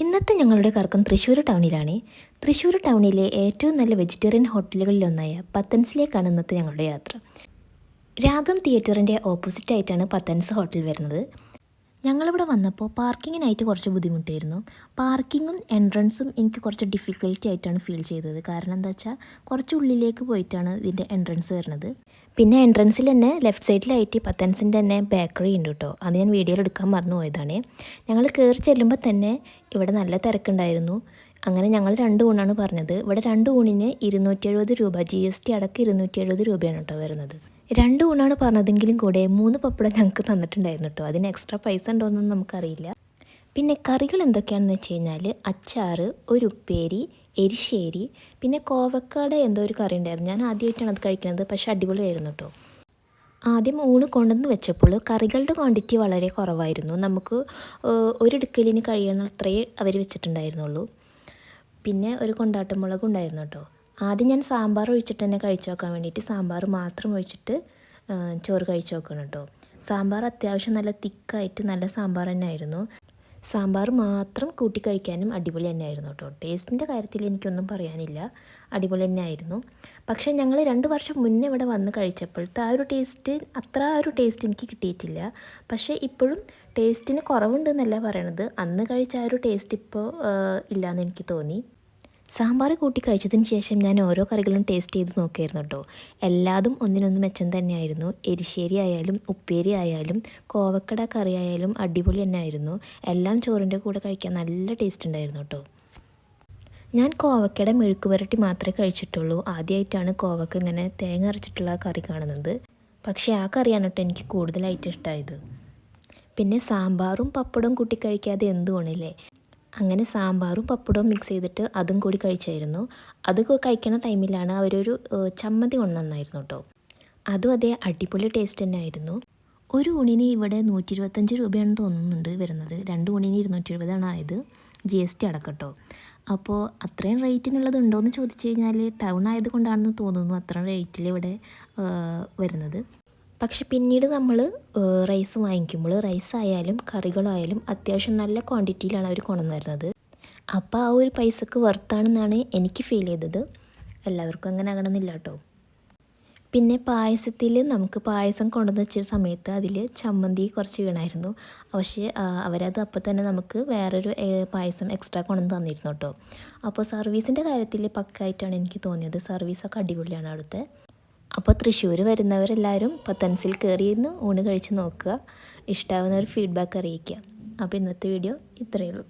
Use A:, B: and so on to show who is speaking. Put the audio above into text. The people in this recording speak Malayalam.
A: ഇന്നത്തെ ഞങ്ങളുടെ കറക്കം തൃശ്ശൂർ ടൗണിലാണ്. തൃശ്ശൂർ ടൗണിലെ ഏറ്റവും നല്ല വെജിറ്റേറിയൻ ഹോട്ടലുകളിലൊന്നായ പത്തൻസിലേക്കാണ് ഇന്നത്തെ ഞങ്ങളുടെ യാത്ര. രാഗം തിയേറ്ററിന്റെ ഓപ്പോസിറ്റായിട്ടാണ് പത്തൻസ് ഹോട്ടൽ വരുന്നത്. ഞങ്ങളിവിടെ വന്നപ്പോൾ പാർക്കിങ്ങിനായിട്ട് കുറച്ച് ബുദ്ധിമുട്ടായിരുന്നു. പാർക്കിങ്ങും എൻട്രൻസും എനിക്ക് കുറച്ച് ഡിഫിക്കൽറ്റി ആയിട്ടാണ് ഫീൽ ചെയ്തത്. കാരണം എന്താ വെച്ചാൽ കുറച്ച് ഉള്ളിലേക്ക് പോയിട്ടാണ് ഇതിന്റെ എൻട്രൻസ് വരുന്നത്. പിന്നെ എൻട്രൻസിൽ തന്നെ ലെഫ്റ്റ് സൈഡിലായിട്ട് പത്തൻസിന്റെ തന്നെ ബേക്കറി ഉണ്ട് കേട്ടോ. അത് ഞാൻ വീഡിയോയിൽ എടുക്കാൻ മറന്നു പോയതാണ്. ഞങ്ങൾ കയറി ചെല്ലുമ്പോൾ തന്നെ ഇവിടെ നല്ല തിരക്കുണ്ടായിരുന്നു. അങ്ങനെ ഞങ്ങൾ രണ്ട് ഊണാണ് പറഞ്ഞത്. ഇവിടെ രണ്ട് ഊണിന് ഇരുന്നൂറ്റി എഴുപത് രൂപ ജി എസ് ടി അടക്കം ഇരുന്നൂറ്റി എഴുപത് രൂപയാണ് കേട്ടോ വരുന്നത്. രണ്ട് ഊണാണ് പറഞ്ഞതെങ്കിലും കൂടെ മൂന്ന് പപ്പടം ഞങ്ങൾക്ക് തന്നിട്ടുണ്ടായിരുന്നു കേട്ടോ. അതിന് എക്സ്ട്രാ പൈസ ഉണ്ടോയെന്നൊന്നും നമുക്കറിയില്ല. പിന്നെ കറികൾ എന്തൊക്കെയാണെന്ന് വെച്ച് കഴിഞ്ഞാൽ അച്ചാറ് ഒരു ഉപ്പേരി എരിശ്ശേരി പിന്നെ കോവക്കാട് എന്തോ ഒരു കറി ഉണ്ടായിരുന്നു. ഞാൻ ആദ്യമായിട്ടാണ് അത് കഴിക്കുന്നത്. പക്ഷെ അടിപൊളിയായിരുന്നു കേട്ടോ. ആദ്യം ഊണ് കൊണ്ടുവന്ന് വെച്ചപ്പോൾ കറികളുടെ ക്വാണ്ടിറ്റി വളരെ കുറവായിരുന്നു. നമുക്ക് ഒരു കഴിയണ അത്രയേ അവർ വെച്ചിട്ടുണ്ടായിരുന്നുള്ളൂ. പിന്നെ ഒരു കൊണ്ടാട്ടമുളകും ഉണ്ടായിരുന്നു കേട്ടോ. ആദ്യം ഞാൻ സാമ്പാർ ഒഴിച്ചിട്ട് തന്നെ കഴിച്ചു നോക്കാൻ വേണ്ടിയിട്ട് സാമ്പാർ മാത്രം ഒഴിച്ചിട്ട് ചോറ് കഴിച്ചു നോക്കണം കേട്ടോ സാമ്പാർ അത്യാവശ്യം നല്ല തിക്കായിട്ട് നല്ല സാമ്പാർ തന്നെ ആയിരുന്നു സാമ്പാർ മാത്രം കൂട്ടി കഴിക്കാനും അടിപൊളി തന്നെയായിരുന്നു കേട്ടോ ടേസ്റ്റിന്റെ കാര്യത്തിൽ എനിക്കൊന്നും പറയാനില്ല. അടിപൊളി തന്നെ ആയിരുന്നു പക്ഷേ ഞങ്ങൾ രണ്ട് വർഷം മുന്നേ ഇവിടെ വന്ന് കഴിച്ചപ്പോഴത്തെ ആ ഒരു ടേസ്റ്റ് അത്ര ആ ഒരു ടേസ്റ്റ് എനിക്ക് കിട്ടിയിട്ടില്ല. പക്ഷേ ഇപ്പോഴും ടേസ്റ്റിന് കുറവുണ്ടെന്നല്ല പറയണത്. അന്ന് കഴിച്ച ആ ഒരു ടേസ്റ്റ് ഇപ്പോൾ ഇല്ലയെന്ന് എനിക്ക് തോന്നി. സാമ്പാർ കൂട്ടി കഴിച്ചതിന് ശേഷം ഞാൻ ഓരോ കറികളും ടേസ്റ്റ് ചെയ്ത് നോക്കിയായിരുന്നു കേട്ടോ. എല്ലാതും ഒന്നിനൊന്ന് മെച്ചം തന്നെയായിരുന്നു. എരിശ്ശേരി ആയാലും ഉപ്പേരി ആയാലും കോവക്കട കറി ആയാലും അടിപൊളി തന്നെ ആയിരുന്നു എല്ലാം ചോറിന്റെ കൂടെ കഴിക്കാൻ നല്ല ടേസ്റ്റ് ഉണ്ടായിരുന്നു കേട്ടോ. ഞാൻ കോവക്കട മെഴുക്ക് പുരട്ടി മാത്രമേ കഴിച്ചിട്ടുള്ളൂ. ആദ്യമായിട്ടാണ് കോവക്ക ഇങ്ങനെ തേങ്ങ അരച്ചിട്ടുള്ള കറി കാണുന്നത്. പക്ഷേ ആ കറിയാണ് കേട്ടോ എനിക്ക് കൂടുതലായിട്ട് ഇഷ്ടമായത് പിന്നെ സാമ്പാറും പപ്പടവും കൂട്ടി കഴിക്കാതെ എന്തുകൊണ്ടില്ലേ അങ്ങനെ സാമ്പാറും പപ്പടവും മിക്സ് ചെയ്തിട്ട് അതും കൂടി കഴിച്ചായിരുന്നു. അത് കഴിക്കണ ടൈമിലാണ് അവരൊരു ചമ്മന്തി കൊണ്ടുവന്നായിരുന്നു കേട്ടോ അതും അതേ അടിപൊളി ടേസ്റ്റ് തന്നെ ആയിരുന്നു ഒരു ഊണിന് ഇവിടെ നൂറ്റി ഇരുപത്തഞ്ച് രൂപയാണെന്ന് തോന്നുന്നുണ്ട് വരുന്നത്. രണ്ട് ഊണിന് ഇരുന്നൂറ്റി എഴുപതാണ് ആയത് ജി എസ് ടി അടക്കട്ടോ അപ്പോൾ അത്രയും റേറ്റിനുള്ളത് ഉണ്ടോ എന്ന് ചോദിച്ചു കഴിഞ്ഞാൽ ടൗൺ ആയതുകൊണ്ടാണെന്ന് തോന്നുന്നു അത്രയും റേറ്റിൽ ഇവിടെ വരുന്നത്. പക്ഷെ പിന്നീട് നമ്മൾ റൈസ് വാങ്ങിക്കുമ്പോൾ റൈസ് ആയാലും കറികളായാലും അത്യാവശ്യം നല്ല ക്വാണ്ടിറ്റിയിലാണ് അവർ കൊണ്ടുവന്നിരുന്നത്. അപ്പോൾ ആ ഒരു പൈസക്ക് വർത്താണെന്നാണ് എനിക്ക് ഫീൽ ചെയ്തത്. എല്ലാവർക്കും അങ്ങനെ ആകണമെന്നില്ല കേട്ടോ. പിന്നെ പായസത്തിൽ നമുക്ക് പായസം കൊണ്ടുവന്ന് വെച്ച സമയത്ത് അതിൽ ചമ്മന്തി കുറച്ച് വീണായിരുന്നു. പക്ഷേ അവരത് അപ്പോൾ തന്നെ നമുക്ക് വേറൊരു പായസം എക്സ്ട്രാ കൊണ്ടുവന്ന് തന്നിരുന്നു കേട്ടോ. അപ്പോൾ സർവീസിന്റെ കാര്യത്തിൽ പക്കായിട്ടാണ് എനിക്ക് തോന്നിയത്. സർവീസൊക്കെ അടിപൊളിയാണ് അവിടുത്തെ. അപ്പോൾ തൃശ്ശൂർ വരുന്നവരെല്ലാവരും പത്തൻസിൽ കയറിയിരുന്ന് ഊണ് കഴിച്ച് നോക്കുക. ഇഷ്ടാവുന്നവർ ഫീഡ്ബാക്ക് അറിയിക്കുക. അപ്പോൾ ഇന്നത്തെ വീഡിയോ ഇത്രയേ ഉള്ളൂ.